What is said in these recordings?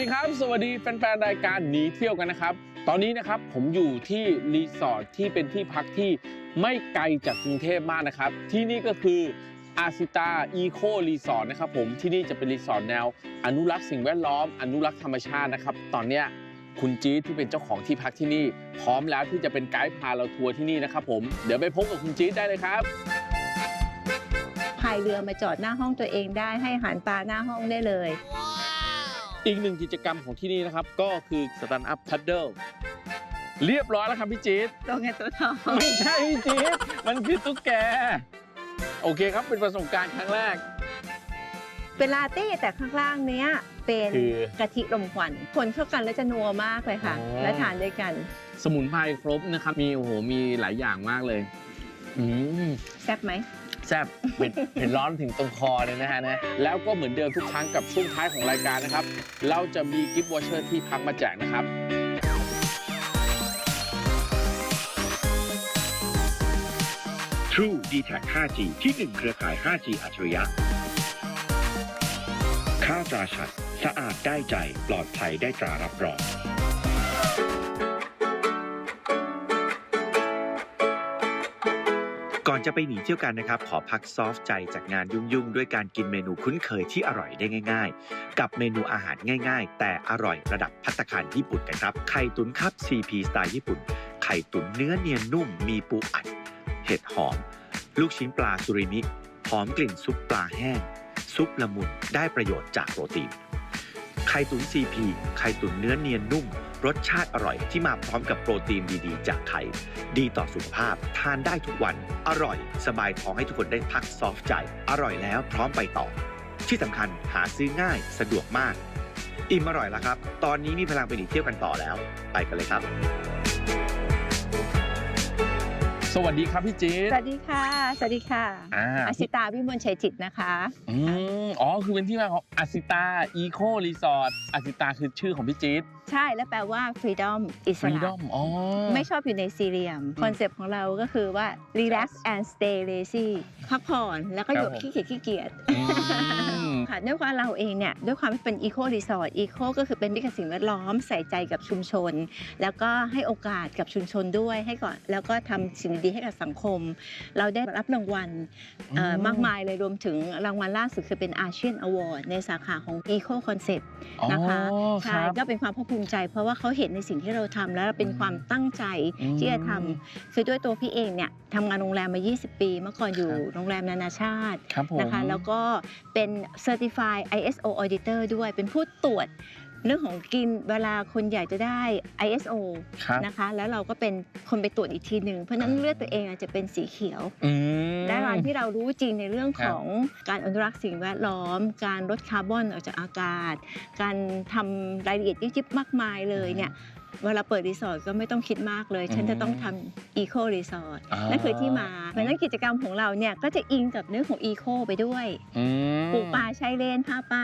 ดีครับ สวัสดีแฟนๆรายการหนีเที่ยวกันนะครับ ตอนนี้นะครับผมอยู่ที่รีสอร์ทที่เป็นที่พักที่ไม่ไกลจากกรุงเทพมากนะครับ ที่นี่ก็คืออาซิตาอีโครีสอร์ทนะครับผมที่นี่จะเป็นรีสอร์ทแนว อนุรักษ์สิ่งแวดล้อม อนุรักษ์ธรรมชาตินะครับ ตอนเนี้ยคุณจี๊ดที่เป็นเจ้าของที่พักที่นี่ พร้อมแล้วที่จะเป็นไกด์พาเราทัวร์ที่นี่นะครับผมเดี๋ยวไปพบกับคุณจี๊ดได้เลยครับพายเรือมาจอดหน้าห้องตัวเองได้ให้อาหารปลาหน้าห้องได้เลย อีกหนึ่งกิจกรรมของที่นี่นะครับ ก็คือสแตนด์อัพพัดเดิลเรียบร้อยแล้วครับพี่จี๊ดตัวเงินตัวทองไม่ใช่พี่จี๊ดมันคือตุ๊กแก โอเคครับเป็นประสบการณ์ครั้งแรก เป็นลาเต้แต่ข้างล่างเนี้ยเป็นคือกะทิลมควันคนเข้ากันแล้วจะนัวมากเลยค่ะ อ๋อ และทานด้วยกันสมุนไพรครบนะครับ มีโอ้โหมีหลายอย่างมากเลย อืมแซ่บไหม แซ่บเผ็ดเผ็ดร้อนถึงตรงคอเลยนะฮะนะแล้วก็เหมือนเดิมทุกครั้งกับช่วงท้ายของรายการนะครับ เราจะมีกิฟต์วอเชอร์ที่พักมาแจกนะครับ True d t a c 5G ที่1เครือข่าย 5G อัจฉริยะ ข้าวตราชัด สะอาดได้ใจ ปลอดภัยได้ตรารับรอง ก่อนจะไปหนีเที่ยวกันนะครับ ขอพักซอฟต์ใจจากงานยุ่งๆ ด้วยการกินเมนูคุ้นเคยที่อร่อยได้ง่าย ๆ กับเมนูอาหารง่าย ๆ แต่อร่อยระดับพัตตาคารญี่ปุ่นกันครับ ไข่ตุ๋นครับ CP สไตล์ญี่ปุ่น ไข่ตุ๋นเนื้อเนียนนุ่มมีปูอัด เห็ดหอม ลูกชิ้นปลาสุริมิหอมกลิ่นซุปปลาแห้ง ซุปละมุนได้ประโยชน์จากโปรตีนไข่ตุ๋น CP ไข่ตุ๋นเนื้อเนียนนุ่ม รสชาติอร่อยที่มาพร้อมกับโปรตีนดีๆ จากไข่ดีต่อสุขภาพ ทานได้ทุกวัน อร่อย สบายท้องให้ทุกคนได้พักซอฟใจ อร่อยแล้วพร้อมไปต่อ ที่สำคัญหาซื้อง่ายสะดวกมาก อิ่มอร่อยแล้วครับ ตอนนี้มีพลังไปหนีเที่ยวกันต่อแล้ว ไปกันเลยครับ สวัสดีครับพี่จี๊ดสวัสดีค่ะ สวัสดีค่ะอ่าอาชิตาพิมลชัยจิตนะคะอืมอ๋อคือเป็นที่มาของอาซิตาอีโครีสอร์ทอาซิตาคือชื่อของพี่จี๊ดใช่และแปลว่า freedom อิสฟรีดระอมอ๋อไม่ชอบอยู่ในสี่เหลี่ยมคอนเซปต์ของเราก็คือว่า relax and stay lazy พักผ่อนแล้วก็อยู่ครับผมขี้เกียจขี้เกียจอืม ค่ะด้วยความเราเองเนี่ยด้วยความที่เป็นอีโครีสอร์ทอีโคก็คือเป็นมิตรกับสิ่งแวดล้อมใส่ใจกับชุมชน แล้วก็ให้โอกาสกับชุมชนด้วยให้ก่อนแล้วก็ทำสิ่งดีๆให้กับสังคม เราได้รับรางวัลเอ่ออืมมากมายเลยรวมถึงรางวัลล่าสุดคือเป็นอาเซียนอวอร์ดในสาขาของ Eco Concept นะคะอ๋อใช่รับก็เป็นความภาคภูมิใจ เพราะว่าเขาเห็นในสิ่งที่เราทำแล้วเป็นความตั้งใจอืมที่จะทำคือด้วยตัวพี่เองเนี่ยทำงานโรงแรมมา 20 ปี เมื่อก่อนอยู่ครับโรงแรมนานาชาติครับผมนะคะแล้วก็เป็น Certified ISO Auditor ด้วยเป็นผู้ตรวจเรื่องของกินเวลาคนอยากจะได้ ISO ครับนะคะ แล้วเราก็เป็นคนไปตรวจอีกทีหนึ่งเพราะฉะนั้นเลือดตัวเองอาจจะเป็นสีเขียวอืมและการที่เรารู้จริงในเรื่องครับของการอนุรักษ์สิ่งแวดล้อม การลดคาร์บอนออกจากอากาศ การทำรายละเอียดยิบๆมากมายเลยเนี่ย เวลาเปิดรีสอร์ทก็ไม่ต้องคิดมากเลย ฉันจะต้องทำอีโครีสอร์ทอ่านั่นคือที่มา เพราะฉะนั้นกิจกรรมของเราเนี่ยก็จะอิงกับเรื่องของอีโคไปด้วยอืมปลูกป่าชายเลนพาไป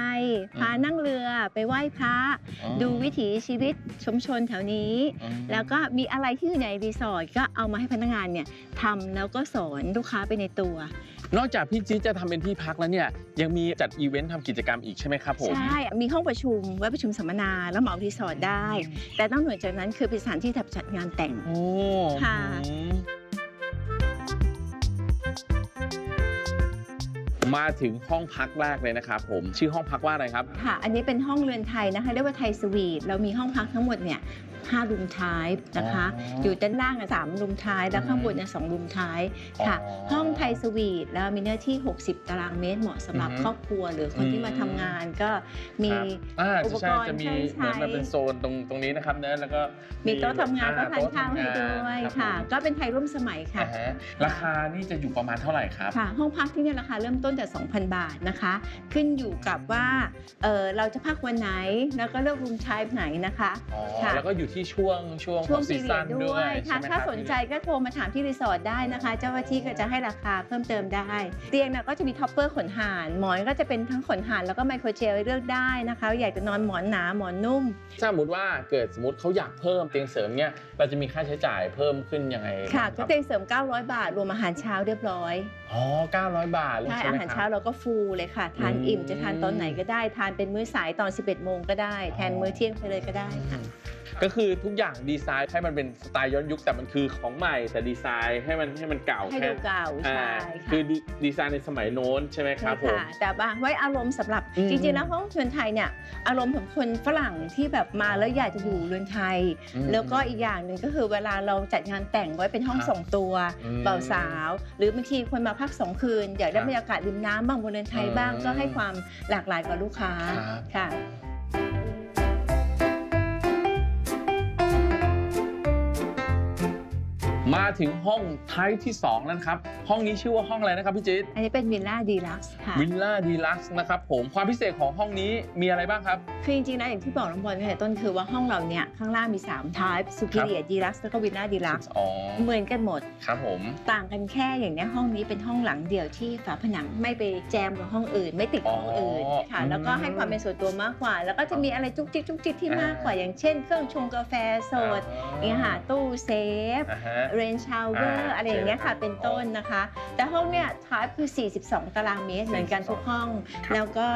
พานั่งเรือไปไหว้พระอ๋อดูวิถีชีวิตชุมชนแถวนี้อืมแล้วก็มีอะไรที่อยู่ในรีสอร์ทก็เอามาให้พนักงานเนี่ยทำแล้วก็สอนลูกค้าไปในตัว นอกจากพี่จี๊ดจะทำเป็นที่พักแล้วเนี่ยยังมีจัดอีเวนต์ทำกิจกรรมอีกใช่ไหมครับผมใช่มีห้องประชุมไว้ประชุมสัมมนาแล้วเหมารีสอร์ทได้ แต่ต้องหน่วยจากนั้นคือเป็นสถานที่จัดงานแต่งโอ้ค่ะอืมมาถึงห้องพักแรกเลยนะครับผมชื่อห้องพักว่าอะไรครับ ค่ะ อันนี้เป็นห้องเรือนไทยนะคะเรียกว่าไทยสวีทเรามีห้องพักทั้งหมดเนี่ย ห้ารูมท้ายนะคะอ๋อออยู่ด้านล่างอะสามรูมท้าย แล้วข้างบนเนี่ยสองรูมท้ายค่ะอ๋อห้องไทยสวีทแล้วมีเนื้อที่ 60 ตารางเมตรเหมาะสำหรับอือฮึครอบครัว หรือคนที่มาทำงานก็มีครับอ่าอุปใช่กรณ์จะมีใช้เหมือนมันเป็นโซนตรงตรงนี้นะครับเนอะแล้วก็มีโต๊ะทำงานอ่โต๊ะทานข้าวให้ด้วยรับค่ะ ผมก็เป็นไทยร่วมสมัยค่ะ อ่าฮะราคานี่จะอยู่ประมาณเท่าไหร่ครับ ค่ะห้องพักที่เนี่ยราคาเริ่มต้นแต่ 2,000 บาทนะคะ ขึ้นอยู่กับว่าเออเราจะพักวันไหน แล้วก็เลือกรูมชายไหนนะคะ อ๋อค่ะ แล้วก็อยู่ที่ช่วงช่วงช่วงของพีซีเรียซั่ดนด้ด้ววยยค่ะใช่ไหมถ้ารับสนใจก็โทรมาถามที่รีสอร์ทได้นะคะ เจ้าหน้าที่ก็จะให้ราคาเพิ่มเติมได้ เตียงน่ะก็จะมีท็อปเปอร์ขนห่านหมอนก็จะเป็นทั้งขนห่านแล้วก็ไมโครเจลให้เลือกได้นะคะอยากจะนอนหมอนหนาหมอนนุ่ม ถ้าสมมติว่าเกิดสมมติเขาอยากเพิ่มเตียงเสริมเนี่ยเราจะมีค่าใช้จ่ายเพิ่มขึ้นยังไงค่ะรับก็เตียงเสริม 900 บาท รวมอาหารเช้าเรียบร้อยอ๋อ900 บาทเลยใช่ใช่อาไหมหารคเช้ารับเราก็ฟูลเลยค่ะ ทานอืมอิ่มจะทานตอนไหนก็ได้ ทานเป็นมื้อสายตอน 11 โมงก็ได้ แทนมื้อเที่ยงไปเลยก็ได้ค่ะ ก็คือทุกอย่างดีไซน์ให้มันเป็นสไตล์ย้อนยุคแต่มันคือของใหม่แต่ดีไซน์ให้มันให้มันเก่าให้แค่ดูเก่าอ่าใช่คืค่ะอดีดีไซน์ในสมัยโน้นใช่ไหมคใช่รับผมค่ะแต่ว่าไว้อารมณ์สำหรับอืมจริงๆแล้วห้องเรือนไทยเนี่ยอารมณ์ของคนฝรั่งที่แบบมาแล้วอยากจะอยู่เรือนไทยอืมแล้วก็อีกอย่างหนึ่งก็คือเวลาเราจัดงานแต่งไว้เป็นห้องครับส่งตัวอืมเบาสาว หรือบางทีคนมาพักสองคืน อยากได้ครับบรรยากาศริมน้ำบ้างบนเรือนไทยบ้างอืมก็ให้ความหลากหลายกับลูกค้าครับค่ะ มาถึงห้องท้ายที่สองแล้วนะครับ ห้องนี้ชื่อว่าห้องอะไรนะครับพี่จิ๊ดอันนี้เป็นวิลล่าดีลักซ์ค่ะวิลล่าดีลักซ์นะครับผมความพิเศษของห้องนี้มีอะไรบ้างครับ คือจริงๆแล้วอย่างที่บอกน้องบอลตั้งแต่ต้นคือว่าห้องเราเนี่ยข้างล่างมี3 type superior deluxe แล้วก็ villa deluxe อ๋อเหมือนกันหมดครับผมต่างกันแค่อย่างเนี้ยห้องนี้เป็นห้องหลังเดี่ยวที่ฝาผนังไม่ไปแจมกับห้องอื่น ไม่ติดกับห้องอื่นอ๋อค่ะอืมแล้วก็ให้ความเป็นส่วนตัวมากกว่า แล้วก็จะมีอะไรจุกจิกจุกจิกที่อ่ามมากกว่าอย่างเช่น เครื่องชงกาแฟสดอย่างเงี้ยค่ะตู้เซฟอ่าฮะเรนชาวเวอร์อ่าอะไรอย่างเงี้ยค่ะเจอเป็นต้นนะคะ แต่ห้องเนี่ยทายคือ 42 ตารางเมตร เหมือนกันทุกห้อง ครับ แล้วก็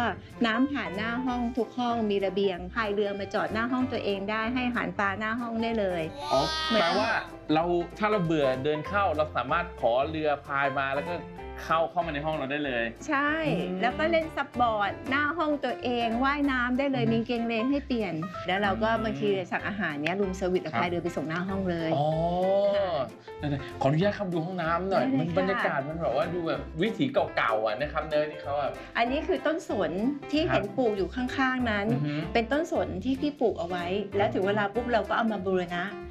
น้ำผ่านหน้าห้องทุกห้องมีระเบียงพายเรือมาจอดหน้าห้องตัวเองได้ให้อาหารปลาหน้าห้องได้เลย อ๋อเหมือนแปลว่าเราถ้าเราเบื่อเดินเข้าเราสามารถขอเรือพายมาแล้วก็ เข้าเข้ามาในห้องเราได้เลย ใช่ อืม แล้วก็เล่นซับบอร์ดหน้าห้องตัวเองว่ายน้ำได้เลยอืมมีเกงเลนให้เปลี่ยน แล้วเราก็อืมบางทีสั่งอาหารเนี้ยรูมเซอร์วิสเราครับพายเรือไปส่งหน้าห้องเลย อ๋อค่ะได้ๆขออนุญาตเข้าไปดูห้องน้ำหน่อย ได้เลยมันค่ะ บรรยากาศมันแบบว่าดูแบบวิถีเก่าๆอะนะครับเนยที่เขาแบบ อันนี้คือต้นสนที่ครับ เห็นปลูกอยู่ข้างๆนั้น อือหือเป็นต้นสนที่พี่ปลูกเอาไว้ แล้วถึงเวลาปุ๊บเราก็เอามาบูรณะอืม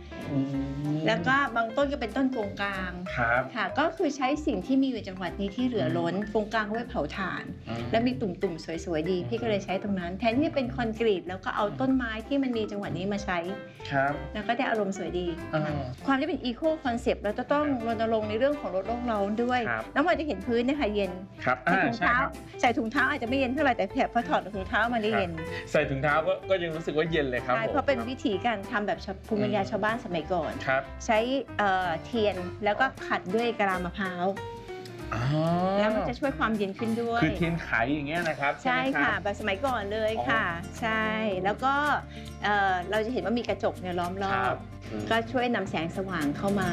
แล้วก็บางต้นก็เป็นต้นโกงกลางครับค่ะ ก็คือใช้สิ่งที่มีอยู่จังหวัดนี้ที่เหลือล้นโกงกลางเอาไว้เผาถ่านอืมแล้วมีตุ่มๆสวยๆดี พี่ก็เลยใช้ตรงนั้น แทนที่จะเป็นคอนกรีตแล้วก็เอาต้นไม้ที่มันมีจังหวัดนี้มาใช้ครับแล้วก็ได้อารมณ์สวยดีอ่าค่ะความที่เป็นอีโคคอนเซปต์เราจะต้องรณรงค์ในเรื่องของลดโลกร้อนด้วยครับน้องวันจะเห็นพื้นเนะคะเย็นครับใส่อ่าถุงใช่เท้าครับใส่ถุงเท้าอาจจะไม่เย็นเท่าไหร่แต่แผลพอถอดถุงเท้ามาได้เย็น ใส่ถุงเท้าก็ก็ยังรู้สึกว่าเย็นเลยครับใช่ผมเพราะเป็นวิธีการทำแบบชาวภูมิปัญญาอืมชาวบ้านสมัยก่อน ครับใช้เอ่อเทียนแล้วก็ขัดด้วยกะลามะพร้าวอ๋อแล้วมันจะช่วยความเย็นขึ้นด้วย คือเทียนไขอย่างเงี้ยนะครับใช่ไหมรับ ค่ะแบบสมัยก่อนเลยอ๋อค่ะ ใช่แล้วก็เอ่อเราจะเห็นว่ามีกระจกเนี่ยล้อมรอครับ บ อืม ก็ช่วยนำแสงสว่างเข้ามา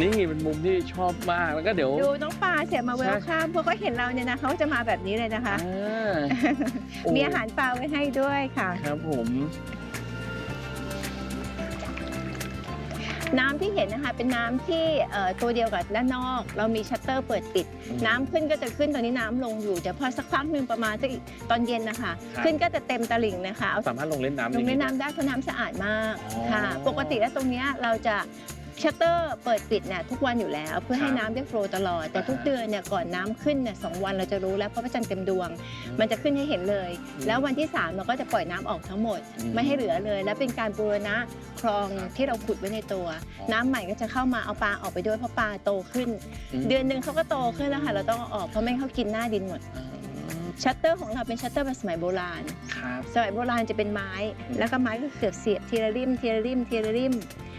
นี่เป็นมุมที่ชอบมากแล้วก็เดี๋ยว ดูน้องปลาเสียมาใช่เวลข้ามพวกเขาเห็นเราเนี่ยนะเขาก็จะมาแบบนี้เลยนะคะอ่าโอ้มีอาหารปลาไว้ให้ด้วยค่ะ ครับผม น้ำที่เห็นนะคะเป็นน้ำที่เอ่อตัวเดียวกับด้านนอก เรามีชัตเตอร์เปิดปิด น้ำขึ้นก็จะขึ้นตอนนี้น้ำลงอยู่แต่พอสักพักหนึ่งประมาณสักตอนเย็นนะคะครับขึ้นก็จะเต็มตลิ่งนะคะเอาสามารถลงเล่นน้ำลงเล่นได้น้ำได้เพราะน้ำสะอาดมากอ๋อค่ะ ปกติแล้วตรงเนี้ยเราจะ ชัตเตอร์เปิดปิดเนี่ยทุกวันอยู่แล้ว เพื่อให้ครับน้ำได้โฟลว์ตลอด แต่อ่าฮะทุกเดือนเนี่ยก่อนน้ำขึ้นเนี่ยสองวันเราจะรู้แล้วเพราะพระจันทร์เต็มดวง มันจะขึ้นให้เห็นเลยอืมแล้ววันที่3เราก็จะปล่อยน้ำออกทั้งหมด อืมไม่ให้เหลือเลย และเป็นการบูรณะคลองที่เราขุดไว้ในตัว อ๋อ น้ำใหม่ก็จะเข้ามาเอาปลาออกไปด้วยเพราะปลาโตขึ้นอืมเดือนหนึ่งเขาก็โตขึ้นแล้วค่ะเราต้องเอาออกเพราะไม่งั้นเขากินหน้าดินหมดอ๋อชัตเตอร์ของเราเป็นชัตเตอร์แบบสมัยโบราณ ครับ สมัยโบราณจะเป็นไม้ อืม แล้วก็ไม้ก็เกือบเสียบทีละริมทีละริมทีละริม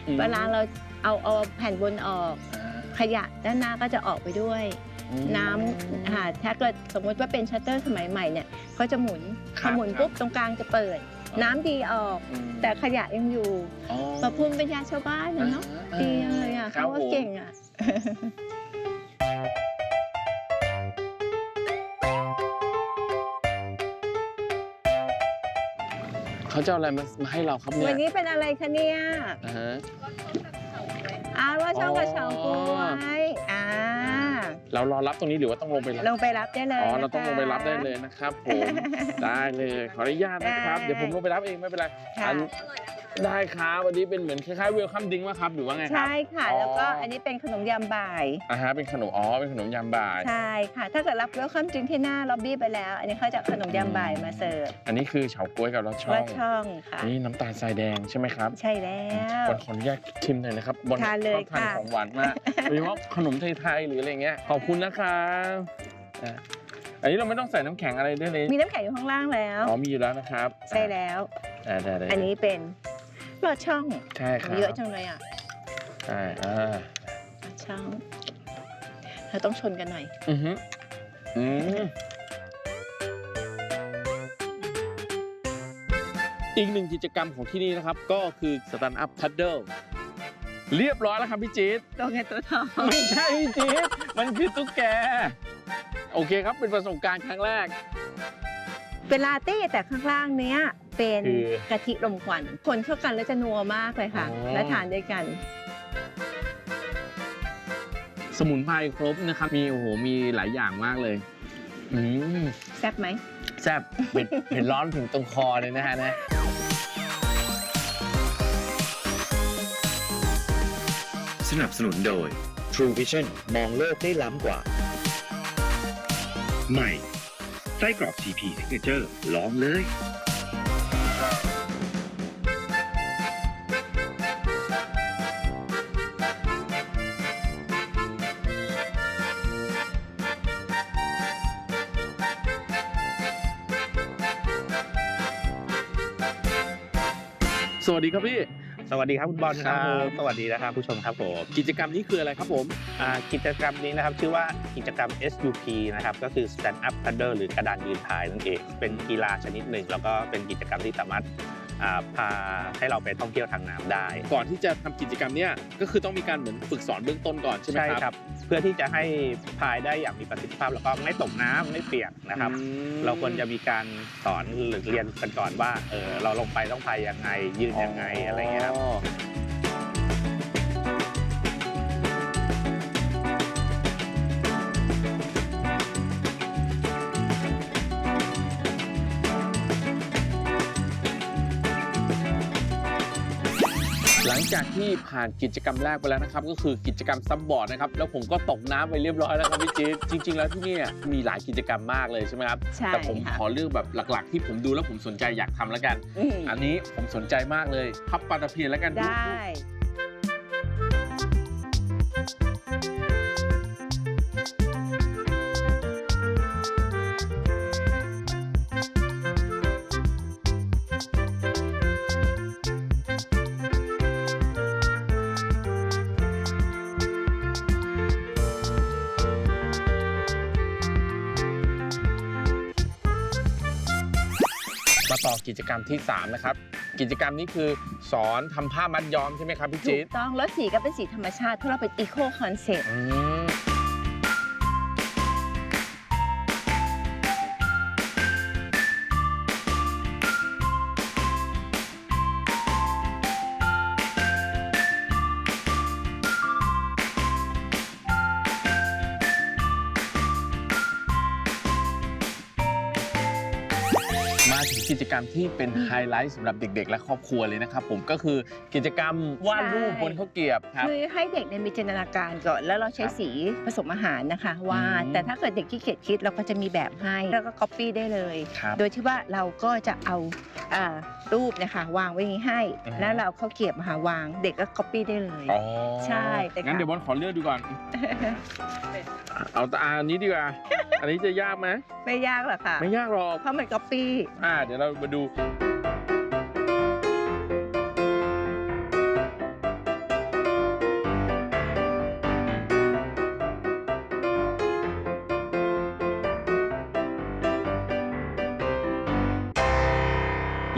อืมเวลาเรา เอาเอาแผ่นบนออกอ่าขยะด้านหน้าก็จะออกไปด้วยอืมน้ำค่ะถ้าเกิดสมมุติว่าเป็นชัตเตอร์สมัยใหม่เนี่ยเขาจะหมุนคพรัอบหมุนครับปุ๊บตรงกลางจะเปิด น้ำดีออกอืมแต่ขยะยังอยู่อ๋อประภูมิปัญญาชาวบ้านนะเนาะอ่าดีจังเลยอะครับเขาว่าผมเก่งอะเขาจะเอาอะไรมามาให้เราครับเนี่วัยนนี้เป็นอะไรคะเนี่ย อ่าฮะอ้าวว่าช่องกระเฉาอ๋กอล้วยอ่าเรารอรับตรงนี้หรือว่าต้องลงไปรับลงไปรับได้เลยอ๋อเราต้องนะคะลงไปรับได้เลยนะครับผมได้เลยขออนุญาตนะครับได้เดี๋ยวผมลงไปรับเองไม่เป็นไรค่ะอัน ได้ครับวันนี้เป็นเหมือนคล้ายๆเวลคัมดิ้งว่าครับหรือว่าไงครับใช่ค่ะอ๋อแล้วก็อันนี้เป็นขนมยำบ่ายอ่าฮะเป็นขนมอ๋อเป็นขนมยามบ่ายใช่ค่ะ ถ้าเกิดรับเวลคัมจริงที่หน้าล็อบบี้ไปแล้ว อันนี้เขาจะเอาขนมยำบ่ายมาเสิร์ฟอันนี้คือเฉาก๊วยกับรสช่อว่างช่องค่ะนี่น้ำตาลทรายแดงใช่ไหมครับ ใช่แล้วบอลขออนุญาตชิมหน่อยนะครับบอลทานเลยชอบทานค่ะของหวานมากโดยเฉพาะขนมไทยๆหรืออะไรเงี้ยขอบคุณนะครับอะอันนี้เราไม่ต้องใส่น้ำแข็งอะไรด้วยเลย มีน้ำแข็งอยู่ข้างล่างแล้ว อ๋อ มีอยู่แล้วนะครับ ใช่แล้วอ่าได้ได้อันนี้เป็น ลอดช่องใช่ครับเยอะจังเลยอะใช่อ่าลอดช่องเราต้องชนกันหน่อย อือฮึอืมอีกหนึ่งกิจกรรมของที่นี่นะครับ ก็คือสแตนด์อัพพัดเดิลเรียบร้อยแล้วครับพี่จี๊ดตัวเงินตัวทองไม่ใช่พี่จี๊ดมันคือตุ๊กแก โอเคครับเป็นประสบการณ์ครั้งแรก เป็นลาเต้แต่ข้างล่างเนี้ย เป็นคือกะทิลมควันคนเข้ากันแล้วจะนัวมากเลยค่ะ อ๋อ และทานด้วยกัน สมุนไพรครบนะครับมีโอ้โหมีหลายอย่างมากเลยอืมแซ่บไหม แซ่บเผ็ด เผ็ดร้อนถึงตรงคอเลยนะฮะนะสนับสนุนโดย True Vision มองโลกได้ล้ำกว่า ใหม่ ไส้กรอก CP Signature ลองเลย ดีครับพี่ สวัสดีครับคุณบอลครัครับบผมสวัสดีนะครับผู้ชมครับผม กิจกรรมนี้คืออะไรครับผมอ่ากิจกรรมนี้นะครับชื่อว่ากิจกรรม SUP นะครับก็คือ Stand Up Paddle หรือกระดานยืนพายนั่นเอง เป็นกีฬาชนิดหนึ่ง แล้วก็เป็นกิจกรรมที่สามารถอ่า พาให้เราไปท่องเที่ยวทางน้ำได้ ก่อนที่จะทำกิจกรรมเนี้ยก็คือต้องมีการเหมือนฝึกสอนเบื้องต้นก่อนใช่ไหมครับครับ เพื่อที่จะให้พายได้อย่างมีประสิทธิภาพแล้วก็ไม่ตกน้ำไม่เปียกนะครับอืมเราควรจะมีการสอนหรือเรียนกันก่อนว่าเออเราลงไปต้องพายยังไงยืนยังไงอะไรเงี้ยครับ จากที่ผ่านกิจกรรมแรกไปแล้วนะครับ ก็คือกิจกรรมซับบอร์ดนะครับ แล้วผมก็ตกน้ำไปเรียบร้อยแล้วครับพี่จี๊ดจริง ๆ แล้วที่เนี่ยมีหลายกิจกรรมมากเลยใช่ไหมครับ ใช่แต่ผมค่ะ ขอเลือกแบบหลักๆ ที่ผมดูแล้วผมสนใจอยากทำแล้วกัน อืมอันนี้ผมสนใจมากเลยพับปลาตะเพียนแล้วกันได้ กิจกรรมที่ 3 นะครับ กิจกรรมนี้คือสอนทำผ้ามัดย้อมใช่ไหมครับพี่ถูจี๊ดกต้องแล้วสีก็เป็นสีธรรมชาติเพราะเราเป็นอีโคคอนเซ็ปต์ อืม จกรรมที่เป็นไฮไลท์สำหรับเด็ก ๆ และครอบครัวเลยนะครับผมก็คือกิจกรรมวาดรูปบนข้าวเกรียบครับ คือให้เด็กเนี่ยมีจินตนาการก่อน แล้วเราใช้ครับสีผสมอาหารนะคะวาดอืมแต่ถ้าเกิดเด็กที่เกียจคิดเราก็จะมีแบบให้ แล้วก็ก๊อปปี้ได้เลย ครับโดยที่ว่าเราก็จะเอาอ่ารูปนะคะวางไว้อย่างนี้ให้ อือฮะ แล้วเราเข้าเกียบมาหาวางเด็กก็ก๊อปปี้ได้เลย อ๋อใช่แต่งั้นเดี๋ยวบอลขอเลือกดูก่อน เอาตาอันนี้ดีกว่า อันนี้จะยากไหมไม่ยากหรอกค่ะ ไม่ยากหรอก เพราะมันก๊อปปี้ อ่า เดี๋ยวเรามาดู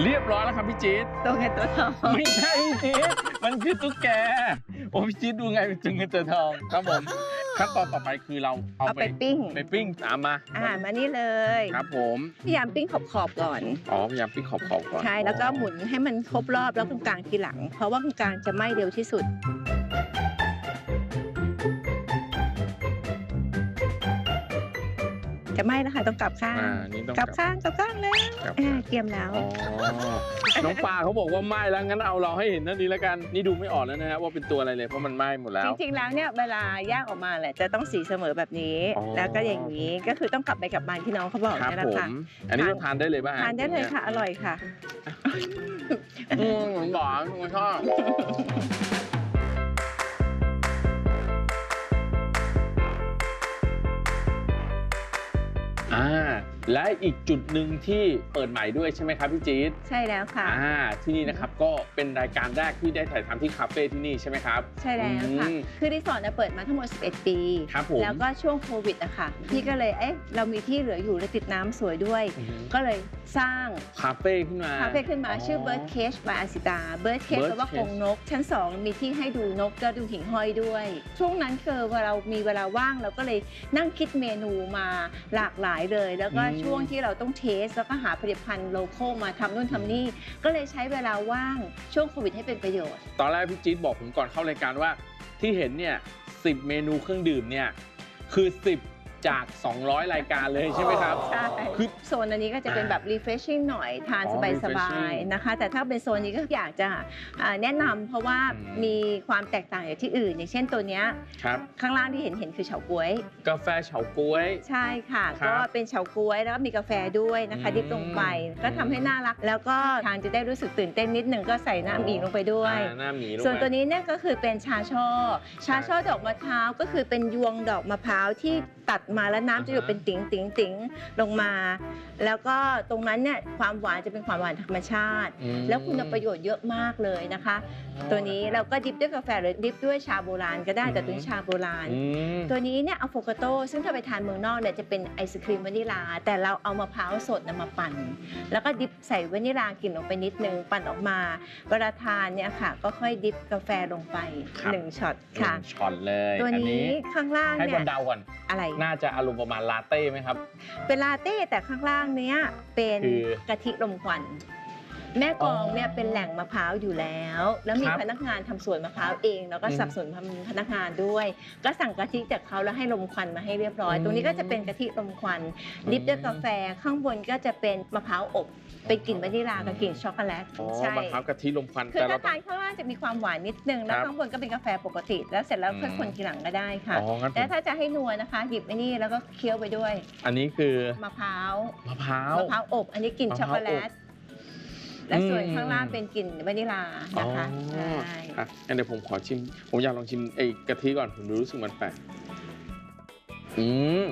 เรียบร้อยแล้วครับพี่จี๊ดตัวเงินตัวทองไม่ใช่พี่จี๊ดมันคือตุ๊กแก โอ้พี่จี๊ดดูไงเป็นจุงเงินตัวทองครับผม ขั้นตอนต่อไปคือเราเอาเอาไปไปปิ้งไปปิ้งตามมาอ่ามานี่เลยครับผมพยายามปิ้งขอบๆก่อน อ๋อพยายามปิ้งขอบๆก่อนใช่แล้วก็หมุนให้มันครบรอบแล้วตรงกลางทีหลัง เพราะว่าตรงกลางจะไหม้เร็วที่สุด จะไหม้แล้วค่ะต้องกลับข้าง อ่านี่ต้องกลับข้างกลับข้างแล้วกลับอ่าข้างเตรียมแล้ว อ๋อน้องปลาเขาบอกว่าไหม้แล้วงั้นเอาเราให้เห็นเท่านี้แล้วกันนี่ดูไม่ออกแล้วนะฮะว่าเป็นตัวอะไรเลยเพราะมันไหม้หมดแล้จว ริงๆ แล้วเนี่ยเวลาย่างออกมาแหละจะต้องสีเสมอแบบนี้ อ๋อ แล้วก็อย่างนี้ก็คือต้องกลับไปกลับมาที่น้องเขาบอกครับนี่แหละผมค่ะอันนี้เราทานได้เลยป่ะฮะทานได้เลยค่ะอร่อยค่ะ อืมหวานผมชอบ อ่า และอีกจุดหนึ่งที่เปิดใหม่ด้วยใช่ไหมครับพี่จี๊ดใช่แล้วค่ะอ่าที่นี่นะครับก็เป็นรายการแรกที่ได้ถ่ายทำที่คาเฟ่ที่นี่ใช่ไหมครับ ใช่แล้วค่ะอืมคือรีสอร์ทเนี่ยเปิดมาทั้งหมด 11 ปี ครับผม แล้วก็ช่วงโควิดอะค่ะ พี่ก็เลย เอ๊ะ เรามีที่เหลืออยู่และติดน้ำสวยด้วยอืมก็เลยสร้างคาเฟ่ขึ้นมา คาเฟ่ขึ้นมาชื่อ Bird Cage by Asita Bird Cage Bird แปลว่ากรง Cage นก ชั้น 2 มีที่ให้ดูนกก็ดูหิ่งห้อยด้วย ช่วงนั้นคือเวลาเรามีเวลาว่างเราก็เลยนั่งคิดเมนูมาหลากหลายเลย แล้วก็อืมช่วงที่เราต้องเทส แล้วก็หาผลิตภัณฑ์โลโก้มาทำนู่นทำนี่ ก็เลยใช้เวลาว่างช่วงโควิดให้เป็นประโยชน์ ตอนแรกพี่จี๊ดบอกผมก่อนเข้ารายการว่า ที่เห็นเนี่ย10 เมนูเครื่องดื่มเนี่ยคือ 10 จาก 200 รายการเลยใช่ไหมครับ ใช่คือโซนอันนี้ก็จะเป็นแบบ refreshing หน่อยทานอ๋อสบาย refreshing ๆนะคะ แต่ถ้าเป็นโซนนี้ก็อยากจะอ่าแนะนำเพราะว่าอืม มีความแตกต่างจากที่อื่น อย่างเช่นตัวเนี้ยครับ ข้างล่างที่เห็นเห็นคือเฉาก๊วย กาแฟเฉาก๊วย ใช่ค่ะ ครับก็เป็นเฉาก๊วยแล้วก็มีกาแฟด้วยนะคะอืมดิบลงไป ก็ทำให้น่ารัก แล้วก็ทานจะได้รู้สึกตื่นเต้นนิดนึงก็ใส่น้ำอีกลงไปด้วย อ่าหน้าหมีลงไปส่วนตัวนี้เนี่ยก็คือเป็นชาช่อ ชาช่อดอกมะพร้าวก็คือเป็นยวงดอกมะพร้าวที่ ตัดมาแล้วน้ำจะอยู่เป็นติ๋งติ๋งติ๋งลงมา แล้วก็ตรงนั้นเนี่ยความหวานจะเป็นความหวานธรรมชาติ อืม แล้วคุณประโยชน์เยอะมากเลยนะคะ ตัวนี้เราก็ดิฟด้วยกาแฟหรือดิฟด้วยชาโบราณก็ได้แต่ตัวนี้ชาโบราณ อืม ตัวนี้เนี่ยอะโฟคาโตซึ่งถ้าไปทานเมืองนอกเนี่ยจะเป็นไอศครีมวานิลา แต่เราเอามะพร้าวสดนะมาปั่น แล้วก็ดิฟใส่วานิลากลิ่นลงไปนิดนึง ปั่นออกมาเวลาทานเนี่ยค่ะ ก็ค่อยดิฟกาแฟลงไปครับ หนึ่งช็อตค่ะ หนึ่งช็อตเลยตัวอันี้ข้างล่างให้เนี่บยนเดาก่อนอะไรน่าจะอารมณ์ประมาณลาเต้ไหมครับ เป็นลาเต้แต่ข้างล่างเนี้ยเป็นคือกะทิลมควัน แม่กลองเนี่ยอ๋อเป็นแหล่งมะพร้าวอยู่แล้ว แล้วมีครับพนักงานทำสวนมะพร้าวเอง แล้วก็อืมสนับสนุนพนักงานด้วย ก็สั่งกะทิจากเขาแล้วให้ลมควันมาให้เรียบร้อยอืมตรงนี้ก็จะเป็นกะทิลมควันอืมดิบด้วยกาแฟข้างบนก็จะเป็นมะพร้าวอบเป็นกลิ่นวานิลากับกลิ่นช็อกโกแลตอ๋อใช่มะพร้าวกะทิลมควันคือแต่ถ้าเราต้อทางนข้างล่างจะมีความหวานนิดนึงแล้วครับข้างบนก็เป็นกาแฟปกติ แล้วเสร็จแล้วค่อยอืมคนทีหลังก็ได้ค่ะอ๋องั้นผแต่มถ้าจะให้นัวนะคะ หยิบไอ้นี่แล้วก็เคี้ยวไปด้วย อันนี้คือมะพร้าวมะพร้าวมะพร้าวอบ อันนี้กลิ่นมะพช็ร้าอกวโกแลต และส่วนอืมข้างล่างเป็นกลิ่นวานิลานะคะอ๋อใช่อะงั้นเดี๋ยวผมขอชิม ผมอยากลองชิมไอ้กะทิก่อน ผมรู้สึกมันแปลก อืม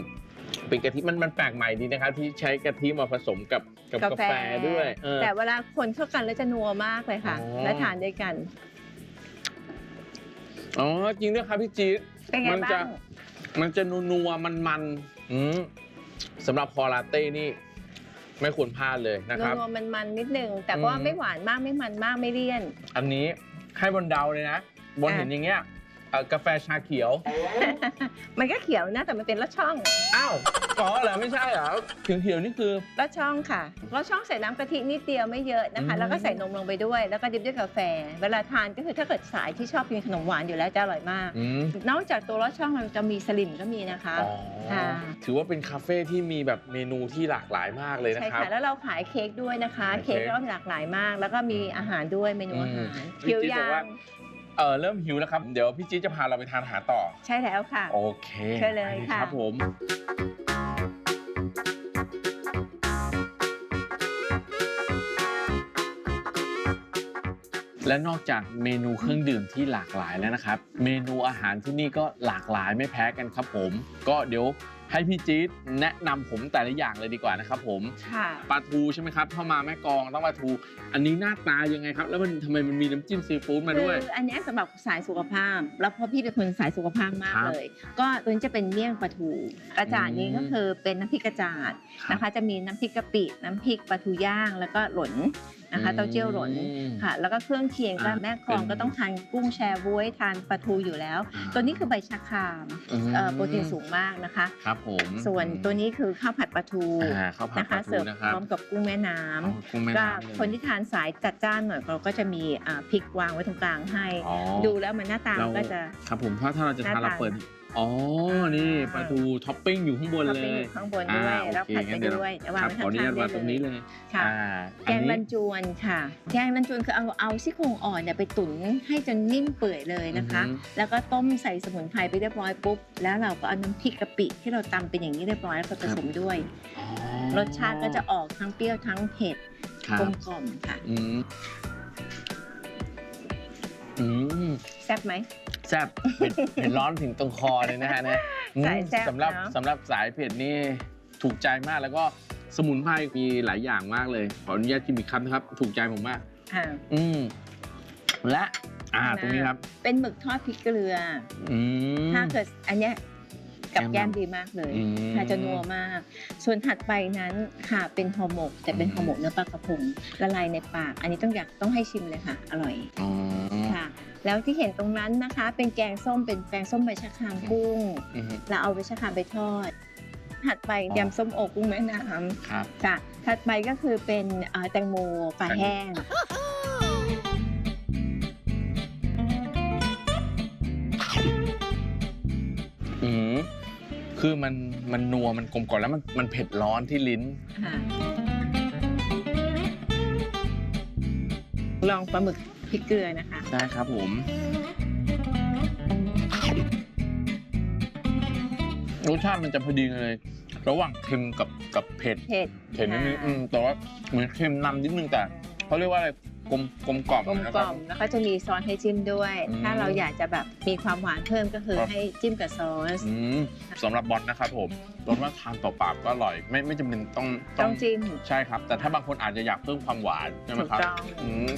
เป็นกะทิมันมันแปลกใหม่ดีนะครับ ที่ใช้กะทิมาผสมกับกับกาแฟด้วยเออแต่เวลาคนเข้ากันแล้วจะนัวมากเลยค่ะอ๋อและทานด้วยกัน อ๋อ จริงด้วยครับพี่จี๊ดเป็นไงมันจะบ้างมันจะนัวๆมันๆอืมสำหรับคอลาเต้นี่ ไม่ควรพลาดเลยนะครับ นัวๆมันๆนิดนึง แต่ว่าอืม ไม่หวานมากไม่มันมากไม่เลี่ยน อันนี้ให้บนเดาเลยนะบนอะเห็นอย่างเงี้ย เอ่อกาแฟชาเขียว มันก็เขียวนะแต่มันเป็นลอดช่องอ้าวอ๋อเหรอไม่ใช่เหรอเขียวๆนี่คือลอดช่องค่ะลอดช่องใส่น้ำกะทินิดเดียวไม่เยอะนะคะ อืม แล้วก็ใส่นมลงไปด้วย แล้วก็ดิบด้วยกาแฟ เวลาทานก็คือถ้าเกิดสายที่ชอบกินขนมหวานอยู่แล้วจะอร่อยมาก อืมนอกจากตัวลอดช่องมันจะมีสลิมก็มีนะคะ อ๋อค่ะ ถือว่าเป็นคาเฟ่ที่มีแบบเมนูที่หลากหลายมากเลยนะใช่ครับ ค่ะแล้วเราขายเค้กด้วยนะคะ ขายเค้เค้กกก็มีหลากหลายมาก แล้วก็มีอาหารด้วยเมนูอาหารอืมคิวพี่จิ๊บยาบอกว่า ง เออเริ่มหิวแล้วครับ เดี๋ยวพี่จี๊ดจะพาเราไปทานอาหารต่อ ใช่แล้วค่ะ โอเคเชิญเลยไปค่ะ ครับผม และนอกจากเมนูเครื่องดื่มที่หลากหลายแล้วนะครับ เมนูอาหารที่นี่ก็หลากหลายไม่แพ้กันครับผม ก็เดี๋ยว ให้พี่จี๊ดแนะนำผมแต่ละอย่างเลยดีกว่านะครับผมค่ะ ปลาทูใช่ไหมครับถ้ามาแม่กลองต้องปลาทู อันนี้หน้าตายังไงครับ แล้วมันทำไมมันมีน้ำจิ้มซีฟู้ดมาด้วย คืออันเนี้ยสำหรับสายสุขภาพ แล้วเพราะพี่เป็นคนสายสุขภาพมากครับเลย ก็ตัวนี้จะเป็นเมี่ยงปลาทู กระจาดนี้อืม ก็คือเป็นน้ำพริกกระจาดนะคะ จะมีน้ำพริกกะปิ น้ำพริกปลาทูย่าง แล้วก็หลนนะคะเต้าเจี้ยวหลนอืมค่ะ แล้วก็เครื่องเคียงก็อ่าแม่ครองเป็นก็ต้องทานกุ้งแชร์บ๊วยทานปลาทูอยู่แล้ว ตัวนี้คือใบชะครามอืมเอ่อโปรตีนสูงมากนะคะครับผมส่วนตัวนี้คือข้าวผัดปลาทูอ่าข้าวผัดนะปลาคะทูเสิร์ฟนะคพรับร้อมกับกุ้งแม่น้ำอ๋อกุ้งแม่ก็น้ำเลยคนที่ทานสายจัดจ้านหน่อยเราก็จะมีอ่าพริกวางไว้ตรงกลางให้อ๋อดูแล้วมันหน้าตาเราก็จะครับผมเพราะถ้าเราจะทานหน้าเราตาเปิด อ๋อ นี่อ่าปลาทูท็อปปิ้งอยู่ข้างบนท็อปเลปิ้งยอยู่ข้างบนด้วยอ่าแล้วโอเคผัดงั้ไปนเดี๋ยวด้วยแต่วางครับไว้ขออนุญาตวางตรงนี้เลยค่ะ อ่าแกงรันจวนค่ะ แกงรันจวนคือเอาเอาซี่โครงอ่อนเนี่ยไปตุ๋นให้จนนิ่มเปื่อยเลยนะคะ อือฮึแล้วก็ต้มใส่สมุนไพรไปเรียบร้อยปุ๊บ แล้วเราก็เอาน้ำพริกกะปิที่เราตำเป็นอย่างนี้เรียบร้อยแล้วก็ผสมด้วย อ๋อรสชาติก็จะออกทั้งเปรี้ยวทั้งเผ็ดครักลบมกล่อมค่ะ อืมอืม แซ่บไหม แซ่บเผ็ดเผ็ดร้อนถึงตรงคอเลยนะฮะเนี่ยอืมสายแซ่บสำหรับเนอะ สำหรับสายเผ็ดนี่ถูกใจมากแล้วก็สมุนไพรมีหลายอย่างมากเลย ขออนุญาตกินอีกคำนะครับ ถูกใจผมมาก ค่ะ อืมและอ่า ตรงนี้ครับ เป็นหมึกทอดพริกเกลืออืมถ้าเกิดอันเนี้ย กับแก้แก้มมดีมากเลยอืม ค่ะจะนัวมาก ส่วนถัดไปนั้นค่ะเป็นห่อหมก แต่เป็นอืมห่อหมกเนื้อปลากระพงละลายในปาก อันนี้ต้องอยากต้องให้ชิมเลยค่ะ อร่อยอ๋อค่ะ แล้วที่เห็นตรงนั้นนะคะ เป็นแกงส้มเป็นแกงส้มใบชะครามกุ้ง อืมเราเอาใบชะครามไปทอด ถัดไปอ๋อ ยำส้มโอกุ้งแม่น้ครับำค่ะถัดไปก็คือเป็นเอ่อแตงโมปลาแห้ง คือมันมันนัวมันกลมกล่อมแล้วมันมันเผ็ดร้อนที่ลิ้นค่ะลองปลาหมึกพริกเกลือนะคะ ได้ครับผมรสชาติมันจะพอดีเลย ระหว่างเค็มกับกับเผ็ดเผ็ดเผ็ดนิดนึงค่ะ อืมแต่ว่าเหมือนเค็มนำนิดนึงแต่เขาเรียกว่าอะไร กลมกลมกล่อมกลมนะกคล่รัอบ มแล้วก็จะมีซอสให้จิ้มด้วย อืม ถ้าเราอยากจะแบบมีความหวานเพิ่มก็คือครับให้จิ้มกับซอส อืมสำหรับบอลนะครับผมรสว่าทานเปล่าๆก็อร่อย ไม่ไม่จำเป็นต้องต้องจิ้มใช่ครับ แต่ถ้าบางคนอาจจะอยากเพิ่มความหวานใช่ไหมถูกครับต้อง อืม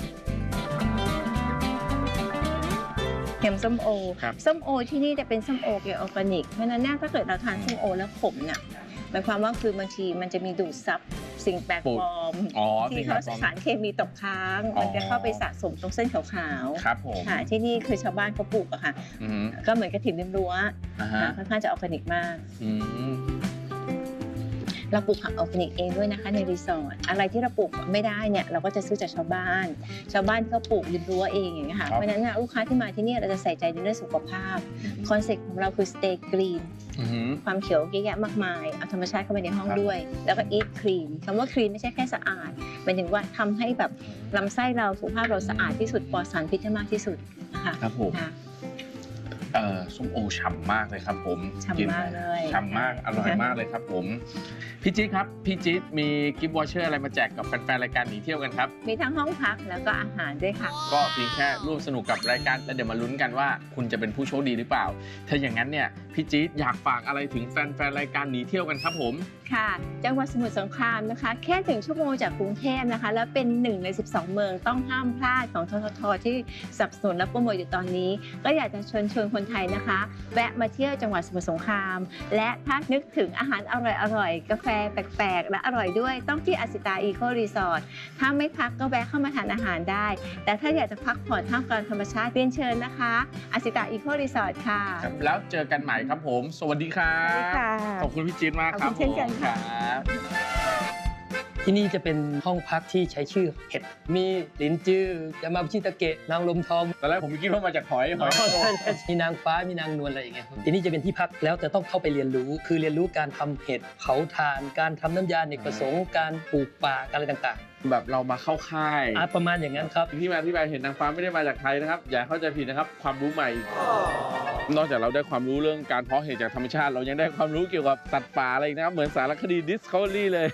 เค็มส้มโอ ครับส้มโอที่นี่จะเป็นส้มโอเกรดออร์แกนิก เพราะฉะนั้นเนี่ยถ้าเกิดเราทานส้มโอแล้วขมเนี่ยหมายความว่าคือบางทีมันจะมีดูดซับ สิ่งแปลกปลอมอ๋อที่สิ่งเขาแปลกปลอม สารเคมีตกค้าง อ๋อ มันจะเข้าไปสะสมตรงเส้นขาวครับผมๆค่ะที่นี่คือชาวบ้านเขาปลูกอะค่ะ อืมก็เหมือนกระถิ่นริมรั้วอ่าค่ะฮะค่อนข้างจะออร์แกนิกมาก อืม เราปลูกผักออร์แกนิกเองด้วยนะคะในรีสอร์ทอะไรที่เราปลูกไม่ได้เนี่ยเราก็จะซื้อจากชาวบ้าน ชาวบ้านที่เขาปลูกริมรั้วเองอย่างเงี้ยค่ะครับเพราะฉะนั้นน่ะลูกค้าที่มาที่เนี่ยเราจะใส่ใจในเรื่องสุขภาพคอนเซ็ปต์ของเราคือ stay green อืมความเขียวเยอะแยะมากมายเอาธรรมชาติเข้าไปในห้องครับด้วย แล้วก็ eat clean คำว่า clean ไม่ใช่แค่สะอาดหมายถึงว่าทำให้แบบลำไส้เราสุขภาพเราสะอาดที่สุดปลอดสารพิษให้มากที่สุดนะคะครับผมค่ะ เอ่อส้มโอฉ่ำมากเลยครับ ผมฉ่ำนมากเลยฉ่ำมากอร่อยมากเลยครับ ผมพี่จี๊ดครับพี่จี๊ดมีกิฟต์วอเชอร์อะไรมาแจกกับแฟนๆรายการหนีเที่ยวกันครับ มีทั้งห้องพักแล้วก็อาหารด้วยค่ะ ก็เพียงแค่ร่วมสนุกกับรายการแล้วเดี๋ยวมาลุ้นกันว่า คุณจะเป็นผู้โชคดีหรือเปล่า ถ้าอย่างนั้นเนี่ยพี่จี๊ดอยากฝากอะไรถึงแฟนๆรายการหนีเที่ยวกันครับผม ค่ะ จังหวัดสมุทรสงครามนะคะ แค่ถึงชั่วโมงจากกรุงเทพนะคะ แล้วเป็นหนึ่งใน 12 เมืองต้องห้ามพลาดของทททที่สนับสนุนและโปรโมทอยู่ตอนนี้ ก็อยากจะเชิญชวนคนไทยนะคะ แวะมาเที่ยวจังหวัดสมุทรสงคราม และถ้านึกถึงอาหารอร่อยๆกาแฟแปลกๆ และอร่อยด้วยต้องที่อาสิตาอีโครีสอร์ทถ้าไม่พักก็แวะเข้ามาทานอาหารได้ แต่ถ้าอยากจะพักผ่อนท่ามกลางธรรมชาติเรียนเชิญนะคะอาสิตาอีโครีสอร์ทค่ะ ครับแล้วเจอกันใหม่ครับผม สวัสดีครัสวัสดีบ ค่ะ ขอบคุณพี่จี๊ดมากครับขอบคุณเช่นกัน ผมครับ ที่นี่จะเป็นห้องพักที่ใช้ชื่อเห็ด มีลินจื้อยามาบุชิตะเกะนางลมทองตอนแรกผมคิดว่ามาจากหอยหอยมีนางฟ้ามีนางนวลอะไรอย่างเงี้ยที่นี่จะเป็นที่พักแล้วจะต้องเข้าไปเรียนรู้ คือเรียนรู้การทำเห็ดเผาถ่านการทำน้ำยาเนกประสงค์การปลูกป่าอะไรต่างแบบเรามาเข้าค่ายประมาณอย่างนั้นครับที่มาที่ไปเห็นนางฟ้าไม่ได้มาจากไทยนะครับอย่าเข้าใจผิดนะครับความรู้ใหม่นอกจากเราได้ความรู้เรื่องการเพาะเห็ดจากธรรมชาติ เรายังได้ความรู้เกี่ยวกับสัตว์ป่าอะไรนะครับ เหมือนสารคดี Discovery เลย